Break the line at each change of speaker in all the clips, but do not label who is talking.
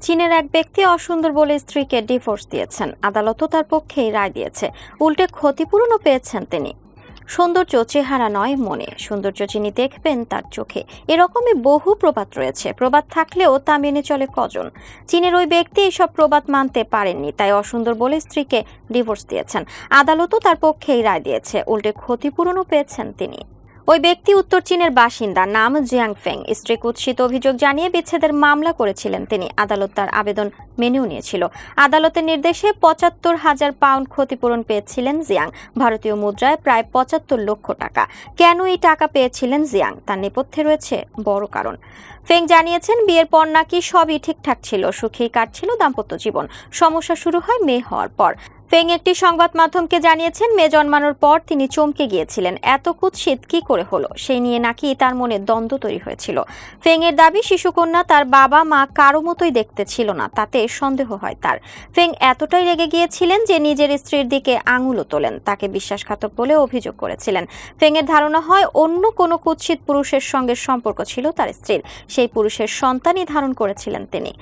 চীনের এক ব্যক্তি অসুন্দর বলে স্ত্রীকে ডিভোর্স দিয়েছেন। আদালতও তার পক্ষেই রায় দিয়েছে। উল্টে ক্ষতিপূরণও পেয়েছেন তিনি। সৌন্দর্য চেহারা নয় মনে। সৌন্দর্য যিনি দেখবেন তার চোখে। এরকমই বহু প্রবাদ রয়েছে। প্রবাদ থাকলেও তা মেনে চলে কজন? চীনের ওই ব্যক্তি এইসব প্রবাদ মানতে পারেননি, তাই অসুন্দর বলে স্ত্রীকে ডিভোর্স দিয়েছেন। আদালতও তার পক্ষেই রায় দিয়েছে। উল্টে ক্ষতিপূরণও পেয়েছেন তিনি। ওই ব্যক্তি উত্তর চীনের বাসিন্দা, নাম জিয়াং ফেং স্ত্রী কুৎসিত অভিযোগ জানিয়ে বিচ্ছেদের মামলা করেছিলেন তিনি। আদালত তার আবেদন মেনেও নিয়েছিল। আদালতের নির্দেশে পঁচাত্তর হাজার পাউন্ড ক্ষতিপূরণ পেয়েছিলেন জিয়াং। ভারতীয় মুদ্রায় প্রায় পঁচাত্তর লক্ষ টাকা। কেন এই টাকা পেয়েছিলেন জিয়াং? তার নেপথ্যে রয়েছে বড় কারণ। ফেং জানিয়েছেন, বিয়ের পর নাকি সবই ঠিকঠাক ছিল, সুখেই কাটছিল দাম্পত্য জীবন। সমস্যা শুরু হয় মেয়ে হওয়ার পর। ফেং একটি সংবাদ মাধ্যমকে জানিয়েছেন, মেয়ে জন্মানোর পর তিনি চমকে গিয়েছিলেন। এত কুৎসিত কি করে হলো? সেই নিয়ে নাকি তার মনে দ্বন্দ্ব তৈরি হয়েছিল। ফেং এর দাবি, শিশুকন্যা তার বাবা মা কারও মতোই দেখতে ছিল না, তাতে সন্দেহ হয় তার। ফেং এতটাই রেগে গিয়েছিলেন যে নিজের স্ত্রীর দিকে আঙুলও তোলেন, তাকে বিশ্বাসঘাতক বলে অভিযোগ করেছিলেন। ফেং এর ধারণা হয়, অন্য কোনো কুৎসিত পুরুষের সঙ্গে সম্পর্ক ছিল তার স্ত্রীর। সেই পুরুষের সন্তানই ধারণ করেছিলেন তিনি।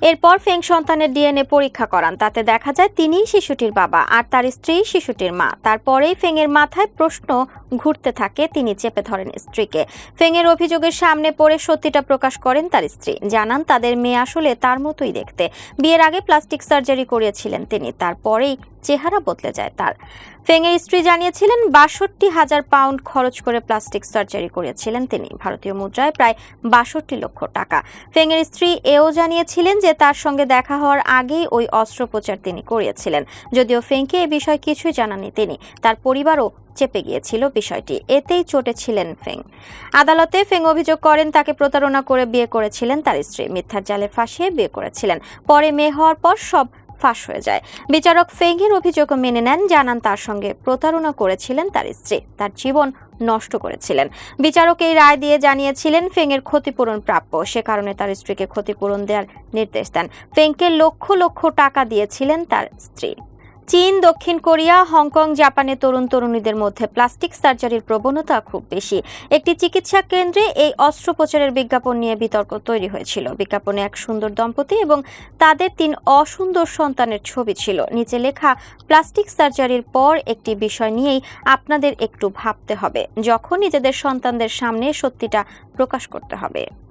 এরপর ফেং সন্তানের ডিএনএ পরীক্ষা করান। তাতে দেখা যায় তিনিই শিশুটির বাবা আর তার স্ত্রী শিশুটির মা। তারপরেই ফেং এর মাথায় প্রশ্ন ঘুরতে থাকে, তিনি চেপে ধরেন স্ত্রীকে। ফেং এর অভিযোগের সামনে পড়ে সত্যিটা প্রকাশ করেন তার স্ত্রী। জানান তাদের মেয়ে আসলে তার মতোই দেখতে। বিয়ের আগে প্লাস্টিক সার্জারি করিয়েছিলেন তিনি। তারপরেই চেহারা বদলে যায় তার। ফেংয়ের স্ত্রী জানিয়েছিলেন, বাষট্টি হাজার পাউন্ড খরচ করে প্লাস্টিক সার্জারি করিয়েছিলেন তিনি। ভারতীয় মুদ্রায় প্রায় বাষট্টি লক্ষ টাকা। ফেংয়ের স্ত্রী এও জানিয়েছিলেন যে তার সঙ্গে দেখা হওয়ার আগেই ওই অস্ত্রোপচার তিনি করিয়েছিলেন। যদিও ফেংকে এ বিষয়ে কিছুই জানাননি তিনি, তার পরিবারও চেপে গিয়েছিল বিষয়টি। এতেই চটেছিলেন ফেং আদালতে ফেং অভিযোগ করেন, তাকে প্রতারণা করে বিয়ে করেছিলেন তার স্ত্রী। মিথ্যার জালে ফাঁসিয়ে বিয়ে করেছিলেন। পরে মেয়ে হওয়ার পর সব ফাঁস হয়ে যায়। বিচারক ফেংয়ের অভিযোগ মেনে নেন, জানান তার সঙ্গে প্রতারণা করেছিলেন তার স্ত্রী। তার জীবন নষ্ট করেছিলেন। বিচারক এই রায় দিয়ে জানিয়েছিলেন ফেংয়ের ক্ষতিপূরণ প্রাপ্য। সে কারণে তার স্ত্রীকে ক্ষতিপূরণ দেওয়ার নির্দেশ দেন। ফেংকে লক্ষ লক্ষ টাকা দিয়েছিলেন তার স্ত্রী। চীন, দক্ষিণ কোরিয়া, হংকং, জাপানে তরুণ তরুণীদের মধ্যে প্লাস্টিক সার্জারির প্রবণতা খুব বেশি। একটি চিকিৎসা কেন্দ্রে এই অস্ত্রোপচারের বিজ্ঞাপন নিয়ে বিতর্ক তৈরি হয়েছিল। বিজ্ঞাপনে এক সুন্দর দম্পতি এবং তাদের তিন অসুন্দর সন্তানের ছবি ছিল। নিচে লেখা, প্লাস্টিক সার্জারির পর একটি বিষয় নিয়েই আপনাদের একটু ভাবতে হবে। যখন নিজেদের সন্তানদের সামনে সত্যিটা প্রকাশ করতে হবে।